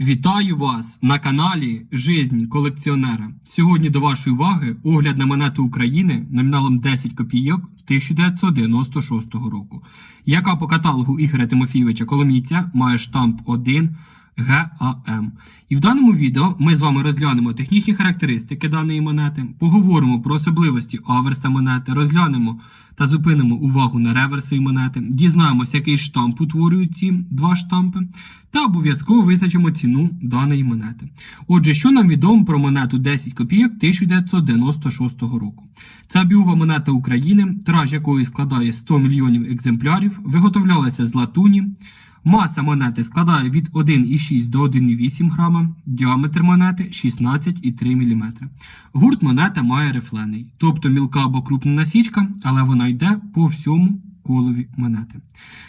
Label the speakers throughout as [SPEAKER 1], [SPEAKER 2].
[SPEAKER 1] Вітаю вас на каналі Жизнь колекціонера. Сьогодні до вашої уваги огляд на монету України номіналом 10 копійок 1996 року, яка по каталогу Ігоря Тимофійовича Коломійця має штамп 1 ГАМ. І в даному відео ми з вами розглянемо технічні характеристики даної монети, поговоримо про особливості аверса монети, розглянемо та зупинимо увагу на реверсові монети, дізнаємося, який штамп утворюють ці два штампи, та обов'язково визначимо ціну даної монети. Отже, що нам відомо про монету 10 копійок 1996 року? Це обігова монета України, тираж якої складає 100 мільйонів екземплярів, виготовлялася з латуні. Маса монети складає від 1,6 до 1,8 грама, діаметр монети 16,3 мм. Гурт монети має рифлений, тобто мілка або крупна насічка, але вона йде по всьому колові монети.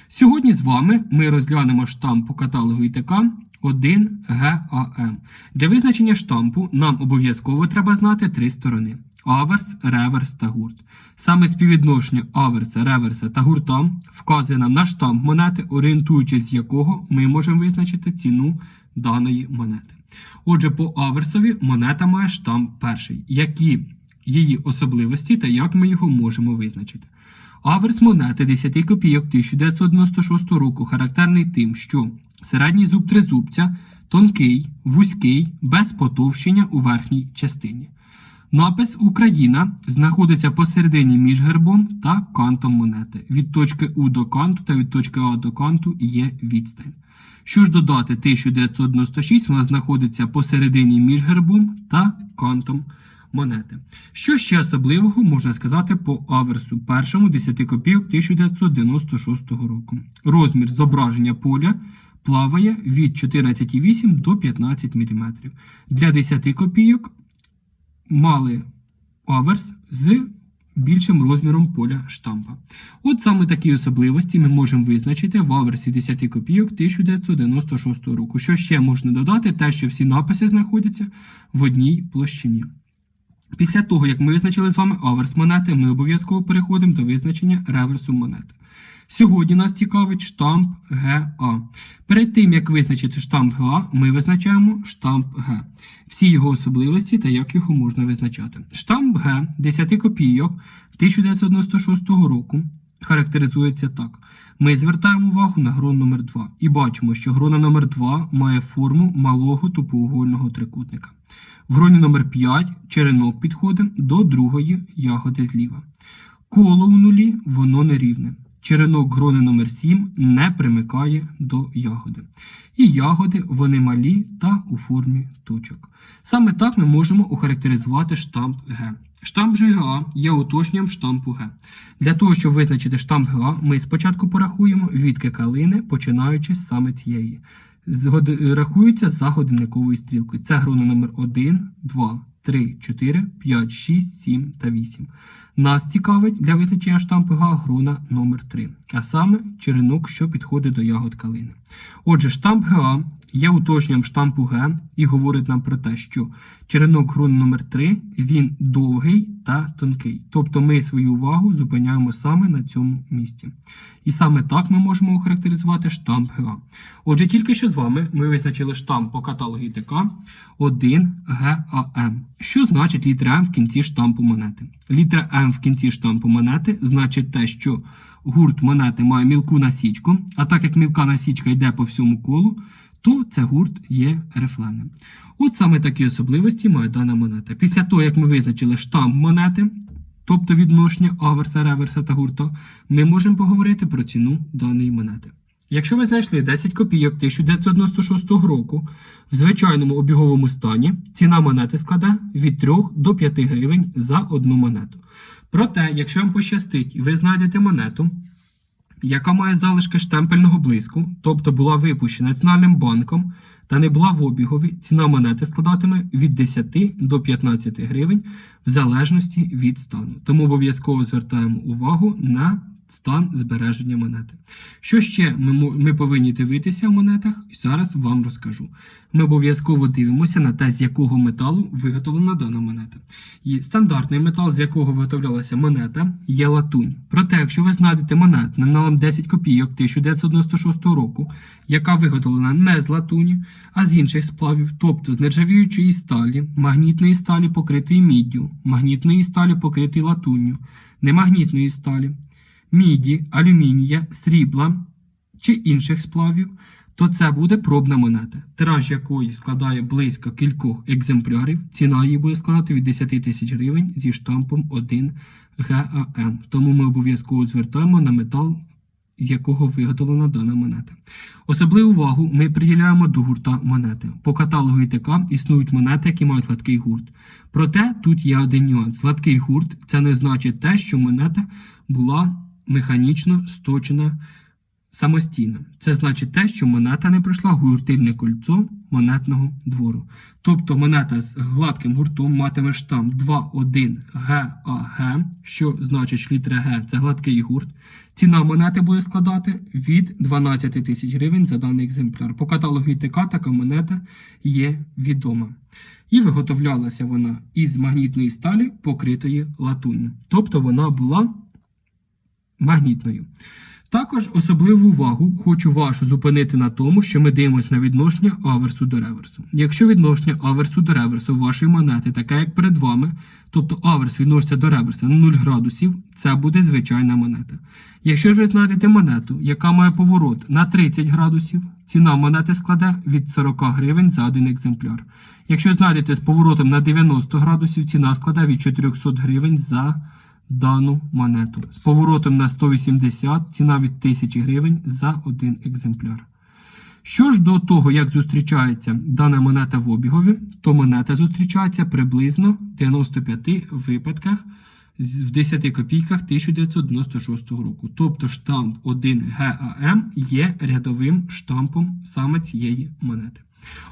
[SPEAKER 1] Сьогодні з вами ми розглянемо штамп по каталогу ІТК 1ГАМ. Для визначення штампу нам обов'язково треба знати три сторони: аверс, реверс та гурт. Саме співвідношення аверса, реверса та гурта вказує нам на штамп монети, орієнтуючись з якого ми можемо визначити ціну даної монети. Отже, по аверсові монета має штамп перший, які її особливості та як ми його можемо визначити. Аверс монети 10 копійок 1996 року характерний тим, що середній зуб тризубця тонкий, вузький, без потовщення у верхній частині. Напис Україна знаходиться посередині між гербом та кантом монети. Від точки У до канту та від точки А до канту є відстань. Що ж додати 1996, вона знаходиться посередині між гербом та кантом монети. Що ще особливого можна сказати по аверсу першому 10 копійок 1996 року. Розмір зображення поля плаває від 14,8 до 15 мм. Для 10 копійок мали аверс з більшим розміром поля штампа. От саме такі особливості ми можемо визначити в аверсі 10 копійок 1996 року. Що ще можна додати? Те, що всі написи знаходяться в одній площині. Після того, як ми визначили з вами аверс монети, ми обов'язково переходимо до визначення реверсу монети. Сьогодні нас цікавить штамп ГА. Перед тим, як визначити штамп ГА, ми визначаємо штамп Г. Всі його особливості та як його можна визначати. Штамп Г 10 копійок 1996 року характеризується так. Ми звертаємо увагу на грон номер 2 і бачимо, що грона номер 2 має форму малого тупоугольного трикутника. В гроні номер 5 черенок підходить до другої ягоди зліва. Коло у нулі воно нерівне. Черенок грони номер 7 не примикає до ягоди. І ягоди вони малі та у формі точок. Саме так ми можемо охарактеризувати штамп Г. Штамп же є уточненням штампу Г. Для того, щоб визначити штамп ГА, ми спочатку порахуємо відки калини, починаючи саме цієї. Рахується за годинниковою стрілкою. Це грона номер 1, 2, 3, 4, 5, 6, 7 та 8. Нас цікавить для визначення штампу ГА грона номер 3, а саме черенок, що підходить до ягод калини. Отже, штамп ГА є уточненням штампу Г і говорить нам про те, що черенок грони номер 3 він довгий та тонкий. Тобто ми свою увагу зупиняємо саме на цьому місці. І саме так ми можемо охарактеризувати штамп ГА. Отже, тільки що з вами ми визначили штамп по каталогу ІТК 1 ГАМ. Що значить літера М в кінці штампу монети? Літера в кінці штампу монети значить те, що гурт монети має мілку насічку, а так як мілка насічка йде по всьому колу, то це гурт є рифленим. От саме такі особливості має дана монета. Після того, як ми визначили штамп монети, тобто відношення аверса, реверса та гурта, ми можемо поговорити про ціну даної монети. Якщо ви знайшли 10 копійок 1996 року в звичайному обіговому стані, ціна монети складе від 3 до 5 гривень за одну монету. Проте, якщо вам пощастить ви знайдете монету, яка має залишки штемпельного блиску, тобто була випущена Національним банком та не була в обігові, ціна монети складатиме від 10 до 15 гривень в залежності від стану. Тому обов'язково звертаємо увагу на стан збереження монети. Що ще ми, ми повинні дивитися в монетах? Зараз вам розкажу. Ми обов'язково дивимося на те, з якого металу виготовлена дана монета. І стандартний метал, з якого виготовлялася монета, є латунь. Проте, якщо ви знайдете монету номіналом 10 копійок 1996 року, яка виготовлена не з латуні, а з інших сплавів, тобто з нержавіючої сталі, магнітної сталі, покритої міддю, магнітної сталі, покритої латунню, немагнітної сталі, міді, алюмінія, срібла чи інших сплавів, то це буде пробна монета, тираж якої складає близько кількох екземплярів. Ціна її буде складати від 10 тисяч гривень зі штампом 1 ГАМ. Тому ми обов'язково звертаємо на метал, якого виготовлена дана монета. Особливу увагу ми приділяємо до гурта монети. По каталогу ІТК існують монети, які мають гладкий гурт. Проте тут є один нюанс. Гладкий гурт це не значить те, що монета була механічно сточена самостійно. Це значить те, що монета не пройшла гуртильне кольцо монетного двору. Тобто монета з гладким гуртом матиме штамп 2.1 ГАГ, що значить літера Г це гладкий гурт. Ціна монети буде складати від 12 тисяч гривень за даний екземпляр. По каталогу ІТК така монета є відома. І виготовлялася вона із магнітної сталі, покритої латунню. Тобто вона була магнітною. Також особливу увагу хочу вашу зупинити на тому, що ми дивимося на відношення аверсу до реверсу. Якщо відношення аверсу до реверсу вашої монети таке, як перед вами, тобто аверс відноситься до реверса на 0 градусів, це буде звичайна монета. Якщо ж ви знайдете монету, яка має поворот на 30 градусів, ціна монети складе від 40 гривень за один екземпляр. Якщо знайдете з поворотом на 90 градусів, ціна складе від 400 гривень за дану монету. З поворотом на 180 ціна від 1000 гривень за один екземпляр. Що ж до того, як зустрічається дана монета в обігові, то монета зустрічається приблизно в 95 випадках в 10 копійках 1996 року. Тобто штамп 1 ГАМ є рядовим штампом саме цієї монети.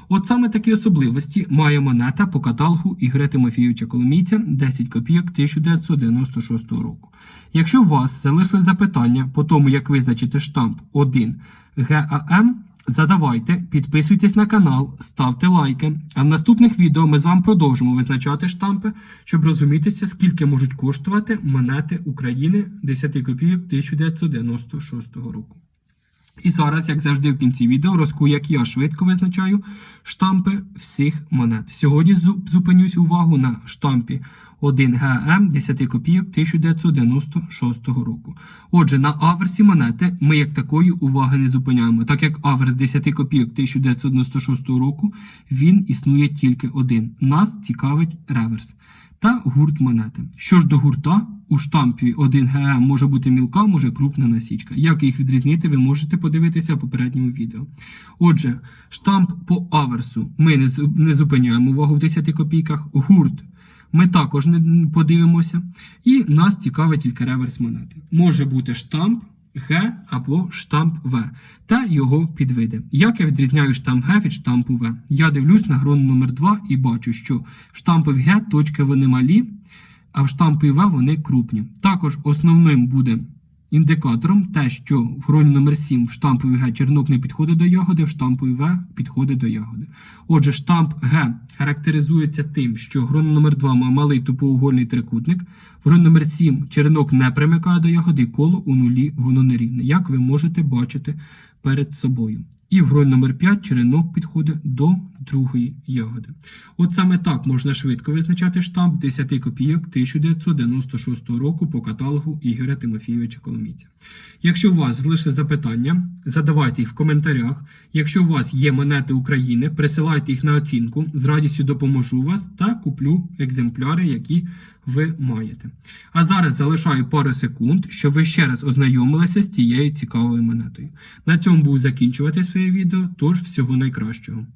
[SPEAKER 1] От саме такі особливості має монета по каталогу Ігоря Тимофійовича Коломійця 10 копійок 1996 року. Якщо у вас залишили запитання по тому, як визначити штамп 1 ГАМ, задавайте, підписуйтесь на канал, ставте лайки. А в наступних відео ми з вами продовжимо визначати штампи, щоб розумітися, скільки можуть коштувати монети України 10 копійок 1996 року. І зараз, як завжди, в кінці відео розкажу, як я швидко визначаю штампи всіх монет. Сьогодні зупинюсь увагу на штампі 1 ГМ 10 копійок 1996 року. Отже, на аверсі монети ми як такої уваги не зупиняємо, так як аверс 10 копійок 1996 року він існує тільки один. Нас цікавить реверс та гурт монети. Що ж до гурта, у штампі 1 ГМ може бути мілка, може крупна насічка. Як їх відрізнити, ви можете подивитися в попередньому відео. Отже, штамп по аверсу ми не, зупиняємо увагу в 10 копійках. Гурт ми також не подивимося. І нас цікавить тільки реверс монети. Може бути штамп Г або штамп В та його підвиди. Як я відрізняю штамп Г від штампу В? Я дивлюсь на грон номер 2 і бачу, що в штампові Г точки вони малі, а в штампі В вони крупні. Також основним буде індикатором те, що в гроні номер 7 в штампові Г чернок не підходить до ягоди, в штампові В підходить до ягоди. Отже, штамп Г характеризується тим, що грон номер 2 має малий тупоугольний трикутник, в грон номер 7 чернок не примикає до ягоди, коло у нулі воно нерівне, як ви можете бачити перед собою. І в грон номер 5 черенок підходить до другої ягоди. От саме так можна швидко визначати штамп 10 копійок 1996 року по каталогу Ігоря Тимофійовича Коломійця. Якщо у вас залишили запитання, задавайте їх в коментарях. Якщо у вас є монети України, присилайте їх на оцінку. З радістю допоможу вас та куплю екземпляри, які ви маєте. А зараз залишаю пару секунд, щоб ви ще раз ознайомилися з цією цікавою монетою. На цьому буду закінчувати відео, тож всього найкращого.